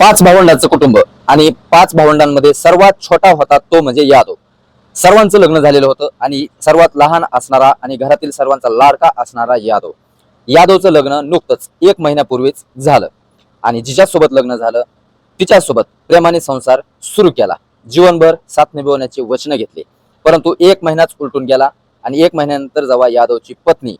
पाच भावंडांचं कुटुंब आणि पाच भावंडांमध्ये सर्वात छोटा होता तो म्हणजे यादव. सर्वांचं लग्न झालेलं होतं आणि सर्वात लहान असणारा आणि घरातील सर्वांचा लाडका असणारा यादव. यादवचं लग्न नुकतंच एक महिन्यापूर्वीच झालं आणि जिच्यासोबत लग्न झालं. तिच्यासोबत प्रेमाने संसार सुरू केला. जीवनभर साथ निभवण्याची वचनं घेतली. परंतु एक महिनाच उलटून गेला आणि एक महिन्यानंतर जेव्हा यादवची पत्नी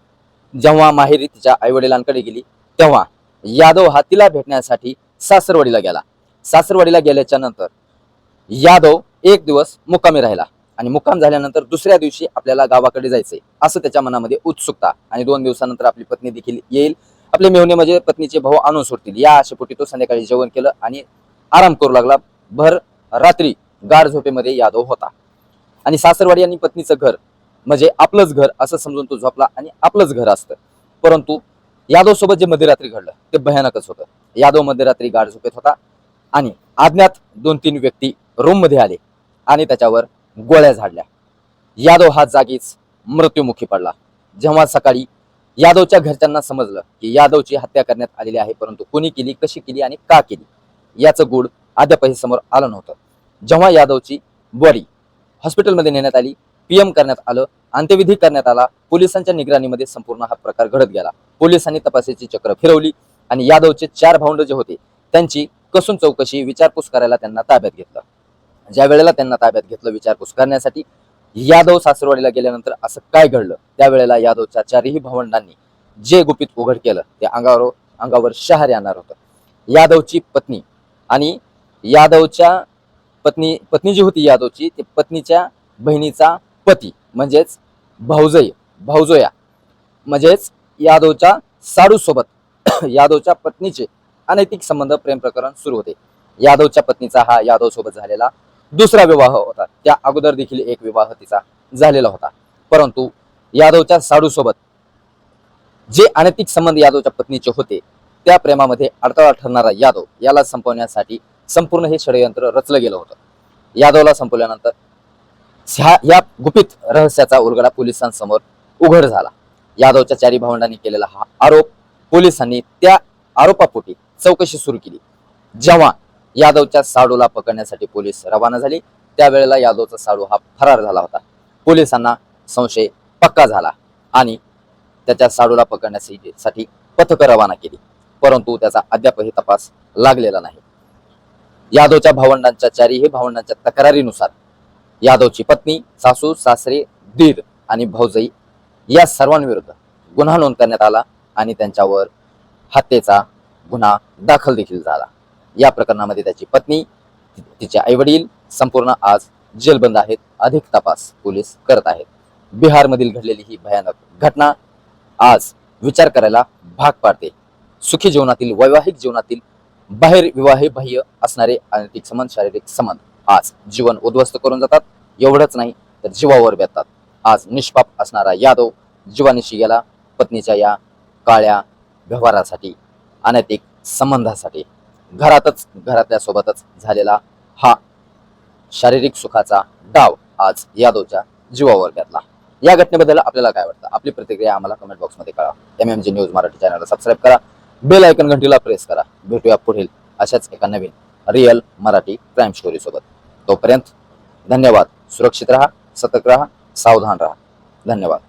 जेव्हा माहेरी तिच्या आईवडिलांकडे गेली तेव्हा यादव हा तिला भेटण्यासाठी सासरवाडीला गेला. सासरवाडीला गेल्याच्यानंतर यादव एक दिवस मुक्कामी राहिला आणि मुक्काम झाल्यानंतर दुसऱ्या दिवशी आपल्याला गावाकडे जायचंय असं त्याच्या मनामध्ये उत्सुकता आणि दोन दिवसानंतर आपली पत्नी देखील येईल. आपले मेहणे म्हणजे पत्नीचे भाऊ आणून सोडतील. या आशेपोटी तो संध्याकाळी जेवण केलं आणि आराम करू लागला. भर रात्री गार झोपेमध्ये यादव होता. आणि सासरवाडी आणि पत्नीचं घर म्हणजे आपलंच घर असं समजून तो झोपला आणि आपलंच घर असतं. परंतु यादव सोबत जे मध्यरात्री घडलं ते भयानकच होतं. यादव मध्यरात्री गाढ झोपेत होता आणि अज्ञात दोन तीन व्यक्ती रूममध्ये आले आणि त्याच्यावर गोळ्या झाडल्या. यादव हा जागीच मृत्युमुखी पडला. जेव्हा सकाळी यादवच्या घरच्यांना समजलं की यादवची हत्या करण्यात आलेली आहे परंतु कोणी केली कशी केली आणि का केली याचं गुड अद्यापही समोर आलं नव्हतं. जेव्हा यादवची बॉडी हॉस्पिटलमध्ये नेण्यात आली पीएम करण्यात आलं अंत्यविधी करण्यात आला पोलिसांच्या निगराणीमध्ये संपूर्ण हा प्रकार घडत गेला. पोलिसांनी तपासाची चक्र फिरवली आणि यादवचे चार भावंड जे होते त्यांची कसून चौकशी विचारपूस करायला त्यांना ताब्यात घेतलं. ज्या वेळेला त्यांना ताब्यात घेतलं विचारपूस करण्यासाठी यादव सासरवाडीला गेल्यानंतर असं काय घडलं? त्यावेळेला यादवच्या चारही भावंडांनी जे गुपित उघड केलं ते अंगावर अंगावर शहर येणार होतं. यादवची पत्नी आणि यादवच्या पत्नी पत्नी जी होती यादवची ते पत्नीच्या बहिणीचा पती म्हणजेच भाऊजय भाऊजोया म्हणजेच यादवच्या साडूसोबत यादवच्या पत्नीचे अनैतिक संबंध प्रेम प्रकरण सुरू होते. यादवच्या पत्नीचा हा यादव सोबत झालेला दुसरा विवाह होता. त्या अगोदर देखील एक विवाह तिचा झालेला होता. परंतु यादवच्या साडूसोबत जे अनैतिक संबंध यादवच्या पत्नीचे होते त्या प्रेमामध्ये अडथळा ठरणारा यादव याला संपवण्यासाठी संपूर्ण हे षडयंत्र रचलं गेलं होतं. यादवला संपवल्यानंतर ह्या या गुपित रहस्याचा उलगडा पोलिसांसमोर उघड झाला. यादवच्या चारी भावंडांनी केलेला हा आरोप पोलिसांनी त्या आरोपापोटी चौकशी सुरू केली. जेव्हा यादवच्या साडूला पकडण्यासाठी पोलीस रवाना झाली त्यावेळेला यादवचा साडू हा फरार झाला होता. पोलिसांना संशय पक्का झाला आणि त्याच्या साडूला पकडण्यासाठी साठी पथकं रवाना केली परंतु त्याचा अद्यापही तपास लागलेला नाही. यादवच्या भावंडांच्या चारीही भावंडांच्या तक्रारीनुसार यादवची पत्नी सासू सासरे दीद आणि भाऊजाई या सर्वांविरुद्ध गुन्हा नोंद करण्यात आला आणि त्यांच्यावर हत्येचा गुन्हा दाखल देखील झाला. या प्रकरणामध्ये त्याची पत्नी तिचे आईवडील संपूर्ण आज जेलबंद आहेत. अधिक तपास पोलीस करत आहेत. बिहारमधील घडलेली ही भयानक घटना आज विचार करायला भाग पाडते. सुखी जीवनातील वैवाहिक जीवनातील बाहेर विवाहे बाह्य असणारे अनैतिक संबंध शारीरिक संबंध आज जीवन उद्ध्वस्त करून जातात. एवढंच नाही तर जीवावर बेतात आज निष्पाप असणारा यादव जीवानिशी गेला. पत्नीच्या या काळ्या व्यवहारासाठी अनैतिक संबंधासाठी घरातच घरातल्या सोबतच झालेला हा शारीरिक सुखाचा डाव आज यादवच्या जीवावर बेतला या घटनेबद्दल आपल्याला काय वाटतं? आपली प्रतिक्रिया आम्हाला कमेंट बॉक्समध्ये कळा M M G news Marathi चॅनलला सबस्क्राईब करा. बेल आयकन घंटीला प्रेस करा. भेटूया पुढील अशाच एका नवीन रिअल मराठी क्राईम स्टोरी सोबत. तोपर्यंत धन्यवाद. सुरक्षित रहा सतर्क रहा सावधान रहा. धन्यवाद.